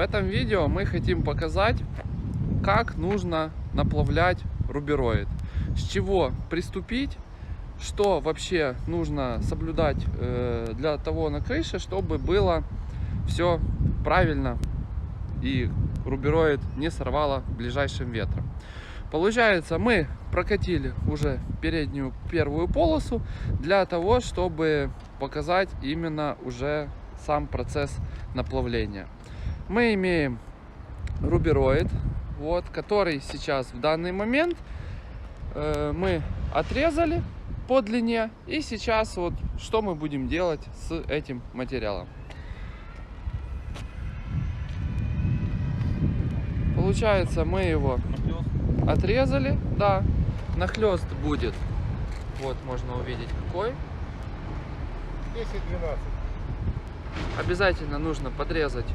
этом видео мы хотим показать, как нужно наплавлять рубероид. С чего приступить, что вообще нужно соблюдать э, для того на крыше, чтобы было все правильно и рубероид не сорвало ближайшим ветром. Получается, мы прокатили уже переднюю первую полосу для того, чтобы показать именно уже сам процесс наплавления. Мы имеем рубероид, вот, который сейчас в данный момент э, мы отрезали по длине. И сейчас вот что мы будем делать с этим материалом. Получается, мы его отрезали, да. Нахлест будет. Вот можно увидеть какой. 10-12. Обязательно нужно подрезать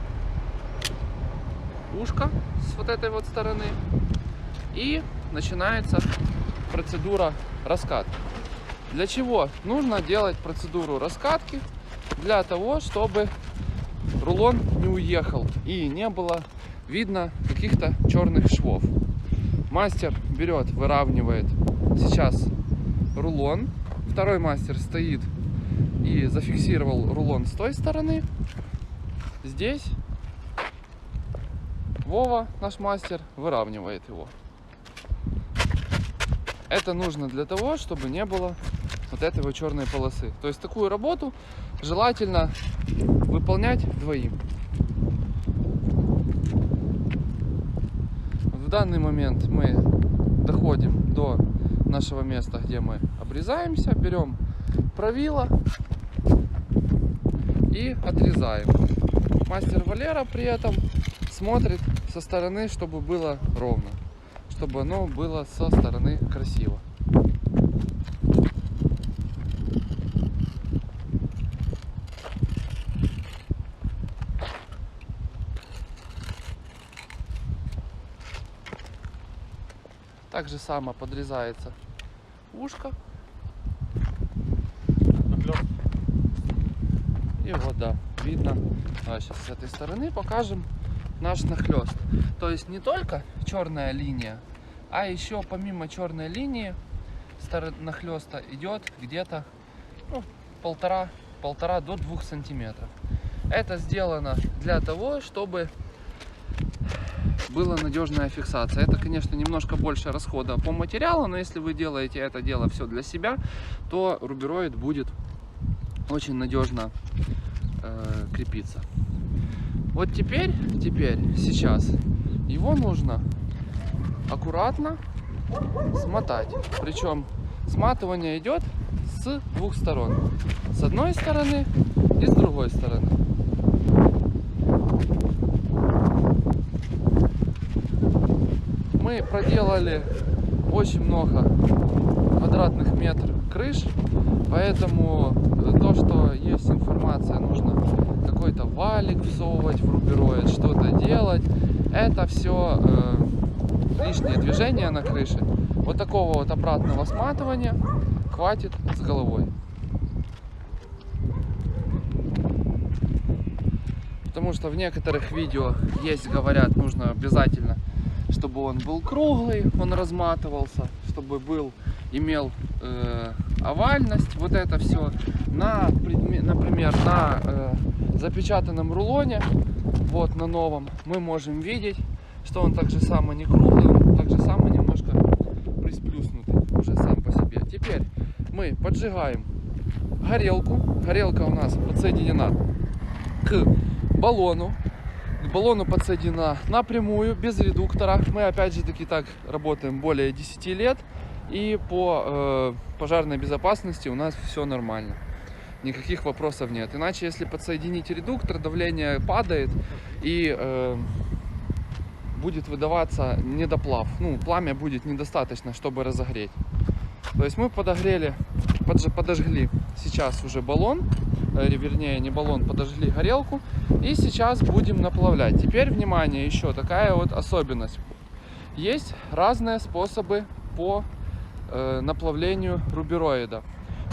ушко с вот этой вот стороны. И начинается процедура раскатки. Для чего нужно делать процедуру раскатки? Для того, чтобы рулон не уехал и не было видно каких-то черных швов. Мастер берет, выравнивает сейчас рулон. Второй мастер стоит и зафиксировал рулон с той стороны. Здесь Вова, наш мастер, выравнивает его. Это нужно для того, чтобы не было вот этой вот черной полосы. То есть такую работу желательно выполнять двоим. В данный момент мы доходим до нашего места, где мы обрезаемся, берем правило и отрезаем. Мастер Валера при этом смотрит со стороны, чтобы было ровно, чтобы оно было со стороны красиво. Так же само подрезается ушко. И вот, да, видно. А сейчас с этой стороны покажем наш нахлест. То есть не только черная линия, а еще помимо черной линии нахлеста идет где-то ну, полтора, полтора до двух сантиметров. Это сделано для того, чтобы была надежная фиксация. Это, конечно, немножко больше расхода по материалу, но если вы делаете это дело все для себя, то рубероид будет очень надежно э, крепиться. Вот теперь, теперь, сейчас его нужно аккуратно смотать. Причем сматывание идет с двух сторон. С одной стороны и с другой стороны. Мы проделали очень много квадратных метров крыш, поэтому то, что есть информация, нужно какой-то валик всовывать в рубероид, что-то делать, это все э, лишнее движение на крыше. Вот такого вот обратного сматывания хватит с головой. Потому что в некоторых видео есть, говорят, нужно обязательно, чтобы он был круглый, он разматывался, чтобы был, имел э, овальность, вот это все. На, например, на э, запечатанном рулоне, вот на новом, мы можем видеть, что он так же само не круглый, он так же само немножко присплюснутый уже сам по себе. Теперь мы поджигаем горелку. Горелка у нас подсоединена к баллону. К баллону подсоединена напрямую, без редуктора. Мы опять же таки так работаем более 10 лет. И по э, пожарной безопасности у нас все нормально. Никаких вопросов нет. Иначе, если подсоединить редуктор, давление падает и э, будет выдаваться недоплав. Ну, пламя будет недостаточно, чтобы разогреть. То есть мы подогрели, подж, подожгли сейчас уже баллон, э, вернее не баллон, подожгли горелку. И сейчас будем наплавлять. Теперь, внимание, еще такая вот особенность. Есть разные способы по э, наплавлению рубероида.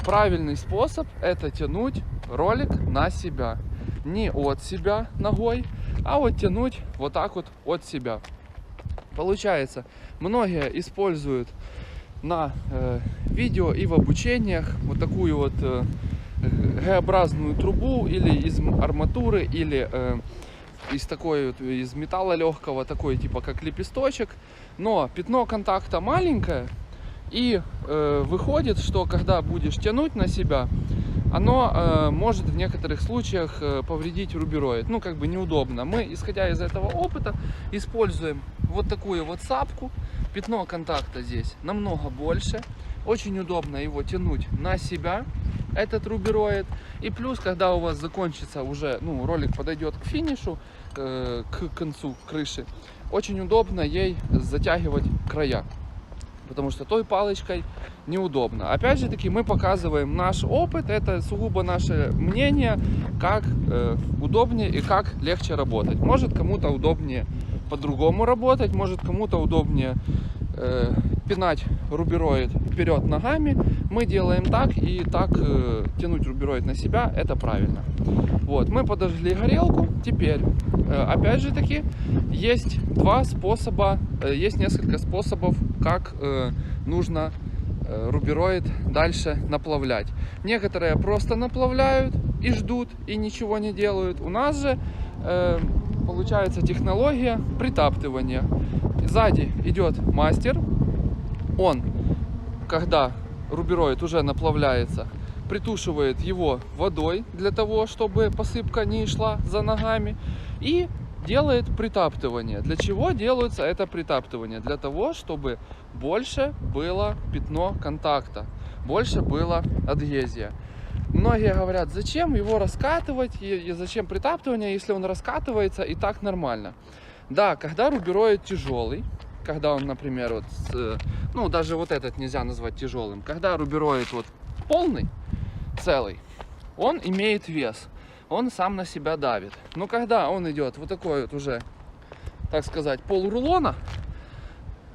Правильный способ это тянуть ролик на себя. Не от себя ногой, а вот тянуть вот так вот от себя. Получается, многие используют на э, видео и в обучениях вот такую вот э, Г-образную трубу или из арматуры, или э, из такой вот, из металла легкого, такой типа как лепесточек. Но пятно контакта маленькое, и э, выходит, что когда будешь тянуть на себя, оно э, может в некоторых случаях э, повредить рубероид. Ну, как бы неудобно. Мы, исходя из этого опыта, используем вот такую вот сапку. Пятно контакта здесь намного больше. Очень удобно его тянуть на себя, этот рубероид. И плюс, когда у вас закончится уже, ну, ролик подойдет к финишу, э, к концу крыши, очень удобно ей затягивать края потому что той палочкой неудобно. Опять же таки, мы показываем наш опыт, это сугубо наше мнение, как э, удобнее и как легче работать. Может кому-то удобнее по-другому работать, может кому-то удобнее э, пинать рубероид вперед ногами. Мы делаем так и так э, тянуть рубероид на себя, это правильно. Вот, мы подожгли горелку, теперь, э, опять же таки, есть два способа, э, есть несколько способов, как э, нужно э, рубероид дальше наплавлять. Некоторые просто наплавляют и ждут, и ничего не делают. У нас же э, получается технология притаптывания. Сзади идет мастер, он, когда рубероид уже наплавляется, притушивает его водой для того, чтобы посыпка не шла за ногами и делает притаптывание. Для чего делается это притаптывание? Для того, чтобы больше было пятно контакта, больше было адгезия. Многие говорят, зачем его раскатывать, и, зачем притаптывание, если он раскатывается и так нормально. Да, когда рубероид тяжелый, когда он, например, вот, э, ну даже вот этот нельзя назвать тяжелым, когда рубероид вот полный, целый, он имеет вес, он сам на себя давит. Но когда он идет вот такой вот уже, так сказать, полрулона,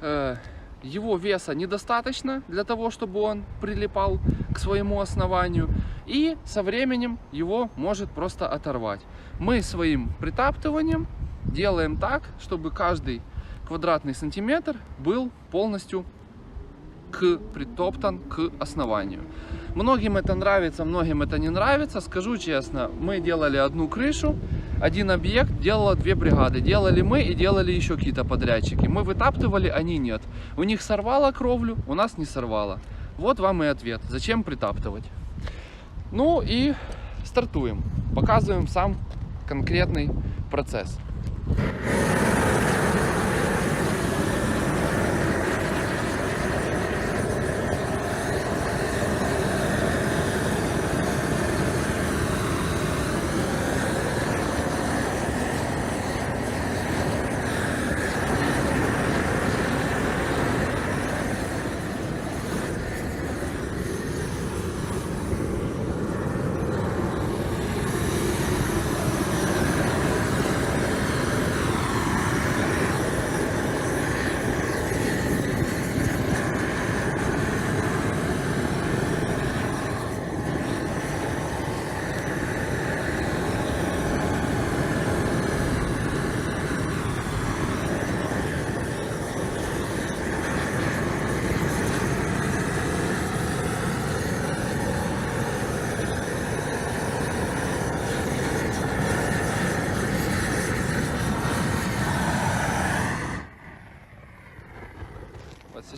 э, его веса недостаточно для того, чтобы он прилипал к своему основанию, и со временем его может просто оторвать. Мы своим притаптыванием делаем так, чтобы каждый квадратный сантиметр был полностью к, притоптан к основанию. Многим это нравится, многим это не нравится. Скажу честно, мы делали одну крышу, один объект, делала две бригады. Делали мы и делали еще какие-то подрядчики. Мы вытаптывали, они нет. У них сорвало кровлю, у нас не сорвало. Вот вам и ответ. Зачем притаптывать? Ну и стартуем. Показываем сам конкретный процесс. you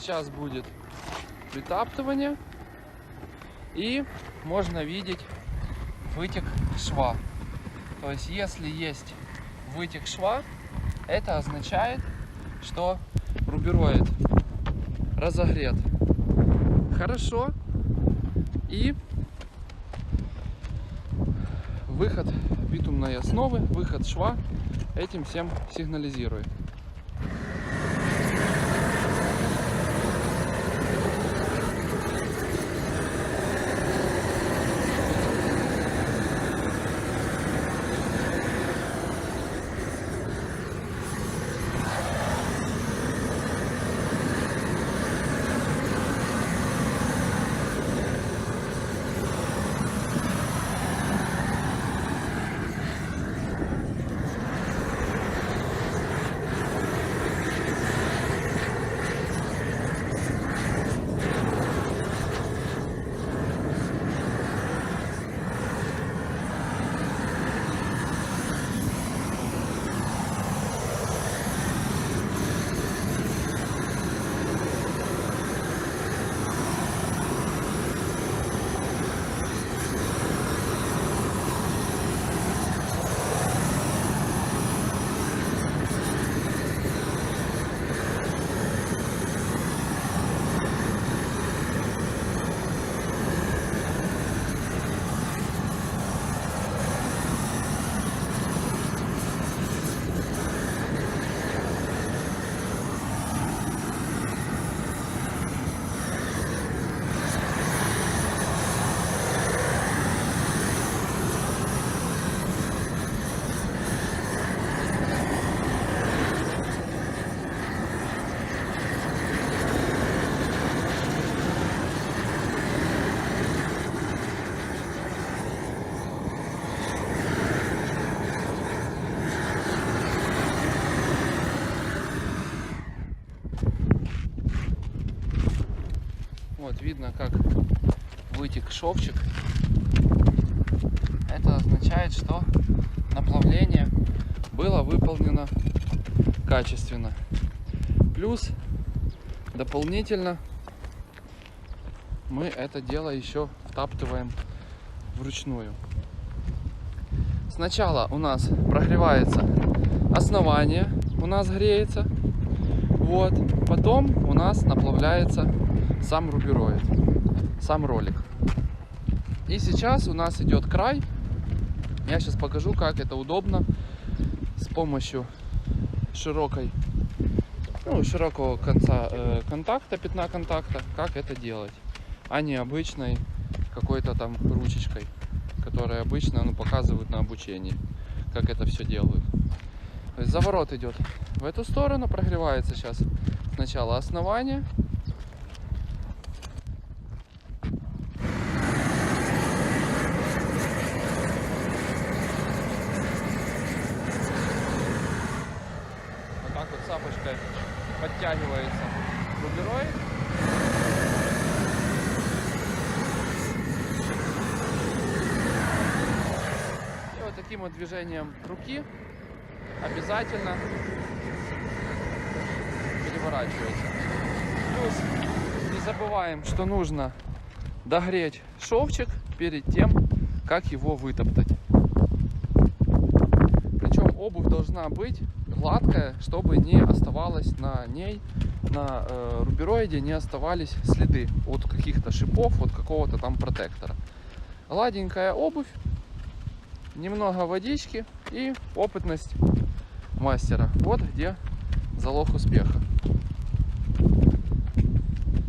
сейчас будет притаптывание и можно видеть вытек шва. То есть если есть вытек шва, это означает, что рубероид разогрет хорошо и выход битумной основы, выход шва этим всем сигнализирует. Видно, как вытек шовчик. Это означает, что наплавление было выполнено качественно. Плюс дополнительно мы это дело еще втаптываем вручную. Сначала у нас прогревается основание, у нас греется. Вот. Потом у нас наплавляется сам рубероид, сам ролик. И сейчас у нас идет край. Я сейчас покажу, как это удобно с помощью широкой, ну, широкого конца э, контакта, пятна контакта, как это делать, а не обычной какой-то там ручечкой, которая обычно ну, показывают на обучении, как это все делают. То есть заворот идет в эту сторону, прогревается сейчас сначала основание, вот так вот сапочкой подтягивается рубероид. И вот таким вот движением руки обязательно переворачивается. Плюс не забываем, что нужно догреть шовчик перед тем, как его вытоптать. Причем обувь должна быть гладкая, чтобы не оставалось на ней, на э, рубероиде не оставались следы от каких-то шипов, от какого-то там протектора. Гладенькая обувь, немного водички и опытность мастера. Вот где залог успеха.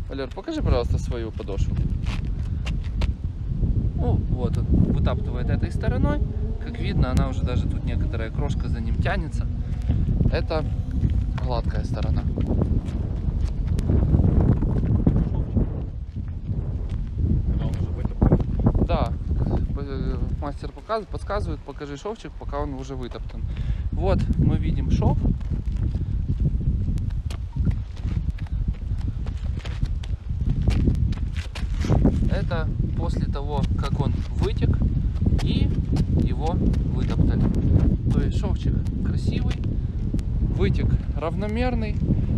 Валер, покажи, пожалуйста, свою подошву. Ну, вот он вытаптывает этой стороной. Как видно, она уже даже тут некоторая крошка за ним тянется. Это гладкая сторона. Да, э, мастер показывает, подсказывает, покажи шовчик, пока он уже вытоптан. Вот мы видим шов. Это после того, как он вытек и его вытоптали. То есть шовчик красивый, вытек равномерный,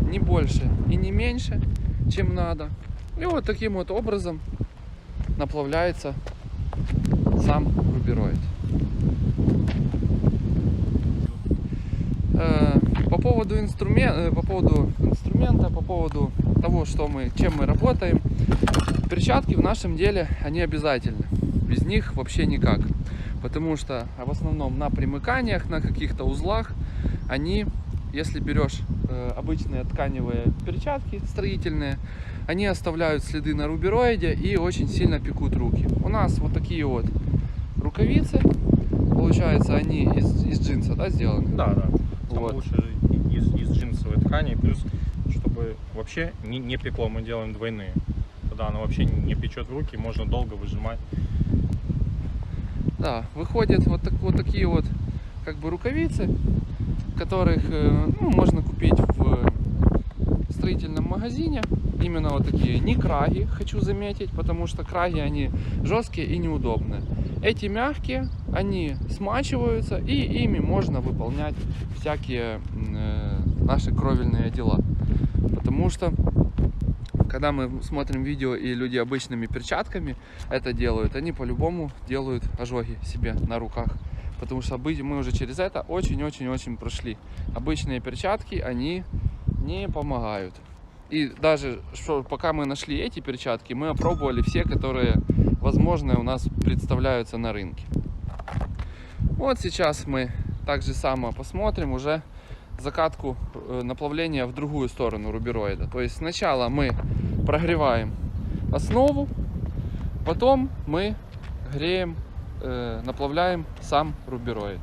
не больше и не меньше, чем надо. И вот таким вот образом наплавляется сам рубероид. Э, По поводу, инструмен- э, по поводу инструмента, по поводу того, что мы, чем мы работаем, перчатки в нашем деле, они обязательны. Без них вообще никак. Потому что в основном на примыканиях, на каких-то узлах, они, если берешь э, обычные тканевые перчатки строительные, они оставляют следы на рубероиде и очень сильно пекут руки. У нас вот такие вот рукавицы, получается, они из, из джинса, да, сделаны? Да, да. Там Вот. лучше из, из джинсовой ткани, плюс, чтобы вообще не, не пекло, мы делаем двойные. Тогда оно вообще не печет руки, можно долго выжимать. Да, выходят вот, так, вот такие вот как бы рукавицы, которых э, ну, можно купить в строительном магазине. Именно вот такие, не краги, хочу заметить, потому что краги они жесткие и неудобные. Эти мягкие, они смачиваются и ими можно выполнять всякие э, наши кровельные дела. Потому что когда мы смотрим видео и люди обычными перчатками это делают, они по-любому делают ожоги себе на руках. Потому что мы уже через это очень-очень-очень прошли. Обычные перчатки, они не помогают. И даже что, пока мы нашли эти перчатки, мы опробовали все, которые возможно у нас представляются на рынке. Вот сейчас мы так же само посмотрим уже закатку э, наплавления в другую сторону рубероида. То есть сначала мы прогреваем основу, потом мы греем, э, наплавляем сам рубероид.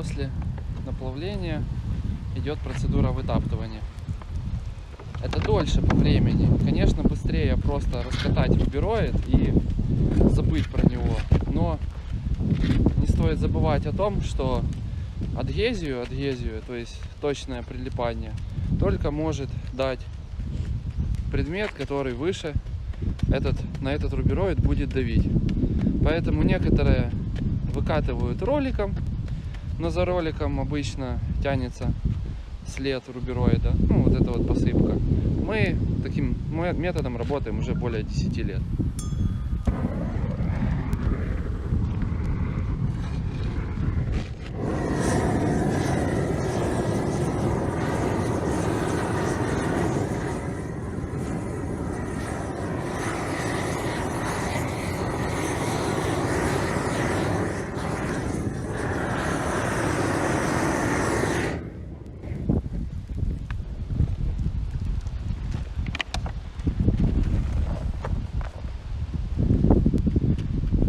После наплавления идет процедура вытаптывания. Это дольше по времени. Конечно, быстрее просто раскатать рубероид и забыть про него. Но не стоит забывать о том, что адгезию, адгезию, то есть точное прилипание, только может дать предмет, который выше этот, на этот рубероид будет давить. Поэтому некоторые выкатывают роликом, но за роликом обычно тянется след рубероида, ну вот эта вот посыпка. Мы таким ме- методом работаем уже более 10 лет.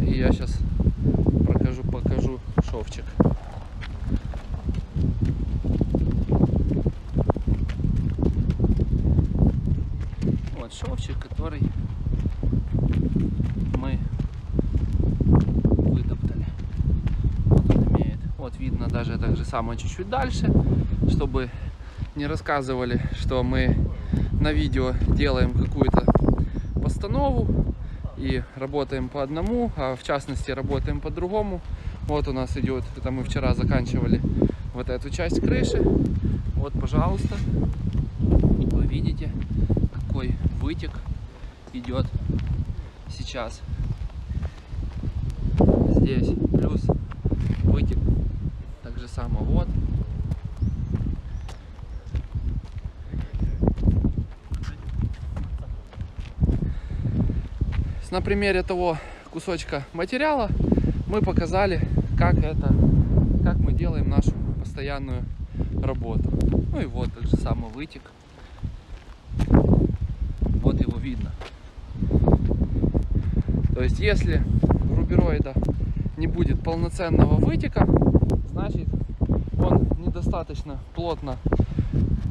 И я сейчас прокажу, покажу шовчик. Вот шовчик, который мы вытоптали. Вот он имеет. Вот видно даже так же самое чуть-чуть дальше, чтобы не рассказывали, что мы на видео делаем какую-то постанову и работаем по одному, а в частности работаем по другому. Вот у нас идет, это мы вчера заканчивали вот эту часть крыши. Вот, пожалуйста, вы видите, какой вытек идет сейчас. Здесь плюс вытек же само вот. На примере того кусочка материала мы показали, как это, как мы делаем нашу постоянную работу. Ну и вот так же само вытек. Вот его видно. То есть если у рубероида не будет полноценного вытека, значит он недостаточно плотно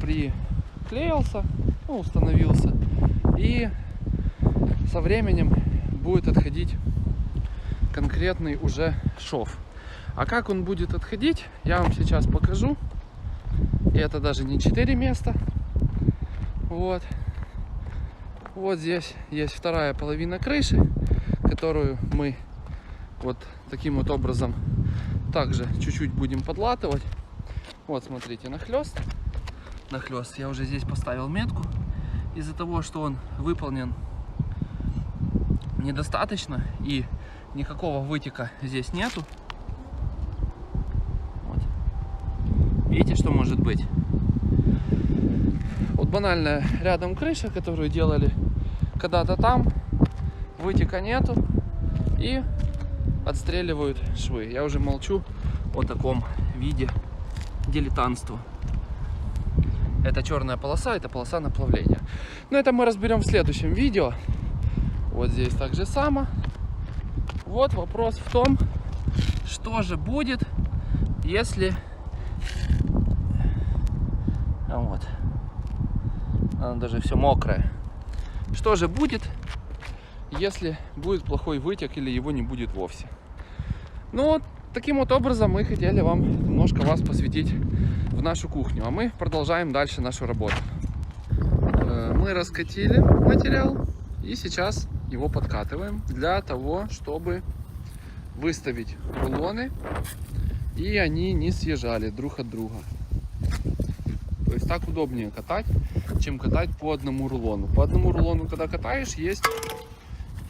приклеился, ну, установился. И со временем будет отходить конкретный уже шов. А как он будет отходить, я вам сейчас покажу. И это даже не 4 места. Вот. Вот здесь есть вторая половина крыши, которую мы вот таким вот образом также чуть-чуть будем подлатывать. Вот, смотрите, нахлест. Нахлест. Я уже здесь поставил метку. Из-за того, что он выполнен недостаточно и никакого вытека здесь нету. Вот. Видите, что может быть? Вот банальная рядом крыша, которую делали когда-то там, вытека нету и отстреливают швы. Я уже молчу о таком виде дилетантства. Это черная полоса, это полоса наплавления. Но это мы разберем в следующем видео. Вот здесь так же само. Вот вопрос в том, что же будет, если... Вот. Оно даже все мокрое. Что же будет, если будет плохой вытек или его не будет вовсе? Ну таким вот образом мы хотели вам немножко вас посвятить в нашу кухню, а мы продолжаем дальше нашу работу. Э, Мы раскатили материал и сейчас его подкатываем для того, чтобы выставить рулоны и они не съезжали друг от друга. То есть так удобнее катать, чем катать по одному рулону. По одному рулону, когда катаешь, есть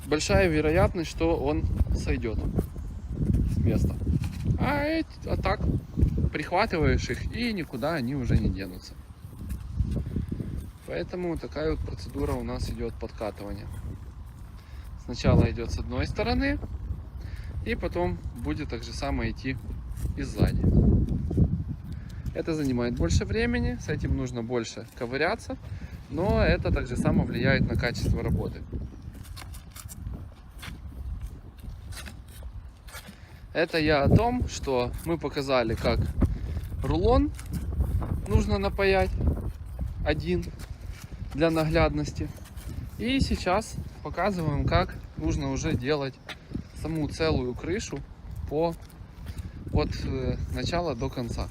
большая вероятность, что он сойдет с места. А, эти, а так прихватываешь их и никуда они уже не денутся. Поэтому такая вот процедура у нас идет подкатывания. Сначала идет с одной стороны, и потом будет так же самое идти и сзади. Это занимает больше времени, с этим нужно больше ковыряться, но это также само влияет на качество работы. Это я о том, что мы показали, как рулон нужно напаять один для наглядности. И сейчас показываем, как нужно уже делать саму целую крышу по от э, начала до конца.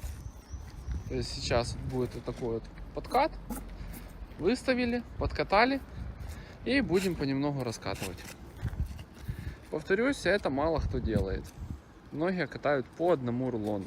То есть сейчас будет вот такой вот подкат. Выставили, подкатали и будем понемногу раскатывать. Повторюсь, это мало кто делает. Многие катают по одному рулону.